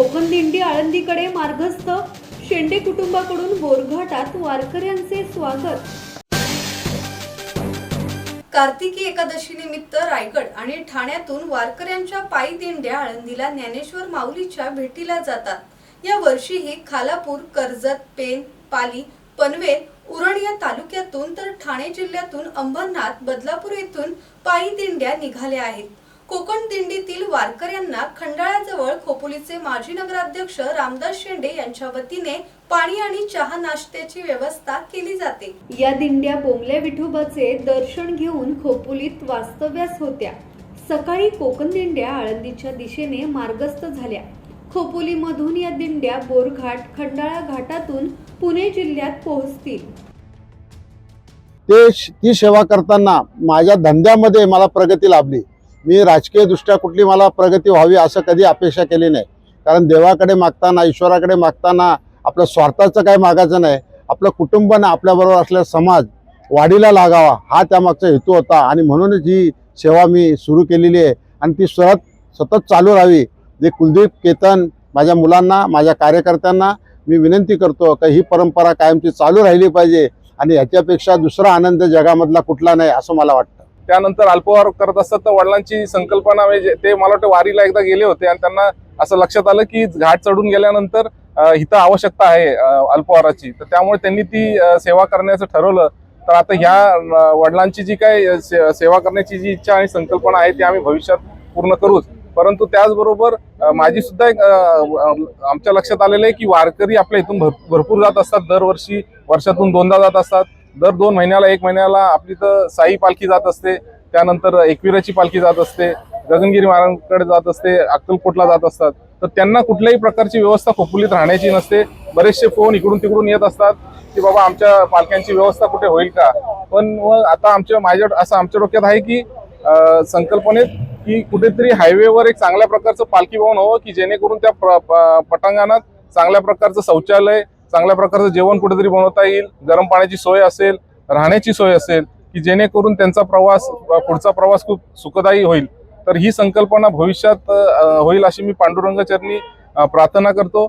कोकण दिंडी आळंदीकडे मार्गस्थ शेंडे कुटुंबाकडून बोरघाटात वारकऱ्यांचे स्वागत. कार्तिकी एकादशी निमित्त रायगड आणि ठाण्यातून वारकऱ्यांच्या पायी दिंड्या आळंदीला ज्ञानेश्वर माऊलीच्या भेटीला जातात. या वर्षीही खालापूर कर्जत पेन पाली पनवेल उरण या तालुक्यातून तर ठाणे जिल्ह्यातून अंबरनाथ बदलापूर येथून पायी दिंड्या निघाल्या आहेत. कोकण दिंडीतील वारकऱ्यांना खंडाळ्याजवळ खोपोलीचे माजी नगराध्यक्ष रामदास शेंडे यांच्या वतीने पाणी आणि चहा नाश्त्याची व्यवस्था केली जाते. या दिंड्या बोमल्या विठोबाचे दर्शन घेऊन खोपोलीत वास्तव्यास होत्या. सकाळी कोकण दिंड्या आळंदीच्या दिशेने मार्गस्थ झाल्या. खोपोलीमधून या दिंड्या बोरघाट खंडाळा घाटातून पुणे जिल्ह्यात पोहोचतील. ते ती सेवा करताना माझ्या धंद्यामध्ये मला प्रगती लाभली. मी राजकीयदृष्ट्या कुठली मला प्रगती व्हावी असं कधी अपेक्षा केली नाही. कारण देवाकडे मागताना ईश्वराकडे मागताना आपलं स्वार्थाचं काही मागायचं नाही. आपलं कुटुंब ना आपल्याबरोबर असलेला समाज वाढीला लागावा हा त्यामागचा हेतू होता. आणि म्हणूनच ही सेवा मी सुरू केलेली आहे. आणि ती सतत सतत चालू राहावी. जे कुलदीप केतन माझ्या मुलांना माझ्या कार्यकर्त्यांना मी विनंती करतो का ही परंपरा कायमची चालू राहिली पाहिजे. आणि ह्याच्यापेक्षा दुसरा आनंद जगामधला कुठला नाही असं मला वाटतं. त्यानंतर अल्पवार करत असतात तर वडिलांची संकल्पना म्हणजे ते मला वाटतं वारीला एकदा गेले होते आणि त्यांना असं लक्षात आलं की घाट चढून गेल्यानंतर इथं आवश्यकता आहे अल्पवाराची. तर त्यामुळे त्यांनी ती सेवा करण्याचं ठरवलं. तर आता ह्या वडिलांची जी काय से- सेवा करण्याची जी इच्छा आणि संकल्पना आहे ती आम्ही भविष्यात पूर्ण करूच. परंतु त्याचबरोबर माझी सुद्धा एक आमच्या लक्षात आलेलं आहे की वारकरी आपल्या इथून भरपूर जात असतात. दरवर्षी वर्षातून दोनदा जात असतात. दर दोन महिन्याला एक महिन्याला आपली तर साई पालखी जात असते. त्यानंतर एकविराची पालखी जात असते. गगनगिरी महाराजांकडे जात असते. अक्कलकोटला जात असतात. तर त्यांना कुठल्याही प्रकारची व्यवस्था खोपुलीत राहण्याची नसते. बरेचसे फोन इकडून तिकडून येत असतात की बाबा आमच्या पालख्यांची व्यवस्था कुठे होईल का? पण मग आता आमच्या माझ्या असं आमच्या डोक्यात आहे की संकल्पनेत की कुठेतरी हायवेवर एक चांगल्या प्रकारचं पालखी भवन हवं की जेणेकरून त्या प- पटांगणात चांगल्या प्रकारचं शौचालय चांगल्या प्रकारचं जेवण कुठेतरी बनवता येईल गरम पाण्याची सोय असेल राहण्याची सोय असेल की जेणेकरून त्यांचा प्रवास पुढचा प्रवास खूप सुखदायी होईल. तर ही संकल्पना भविष्यात होईल अशी मी पांडुरंग चरणी प्रार्थना करतो.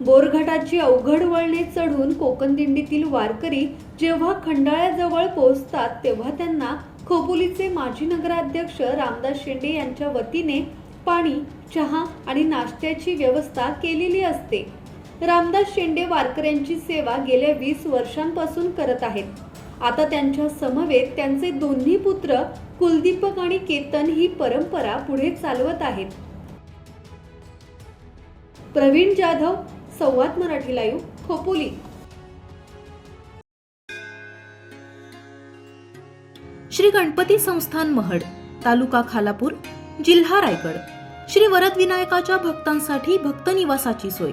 बोरघाटाची अवघड वळणे चढून कोकण दिंडीतील वारकरी जेव्हा खंडाळ्याजवळ पोहोचतात तेव्हा त्यांना खोपोलीचे माजी नगराध्यक्ष रामदास शेंडे यांच्या वतीने पाणी चहा आणि नाश्त्याची व्यवस्था केलेली असते. रामदास शेंडे वारकऱ्यांची सेवा गेल्या वीस वर्षांपासून करत आहेत. आता त्यांच्या समवेत त्यांचे दोन्ही पुत्र कुलदीपक आणि केतन ही परंपरा पुढे चालवत आहेत. प्रवीण जाधव संवाद मराठी लाईव्ह खोपोली. श्री गणपती संस्थान महड तालुका खालापूर जिल्हा रायगड. श्री वरद विनायकाच्या भक्तांसाठी भक्त निवासाची सोय.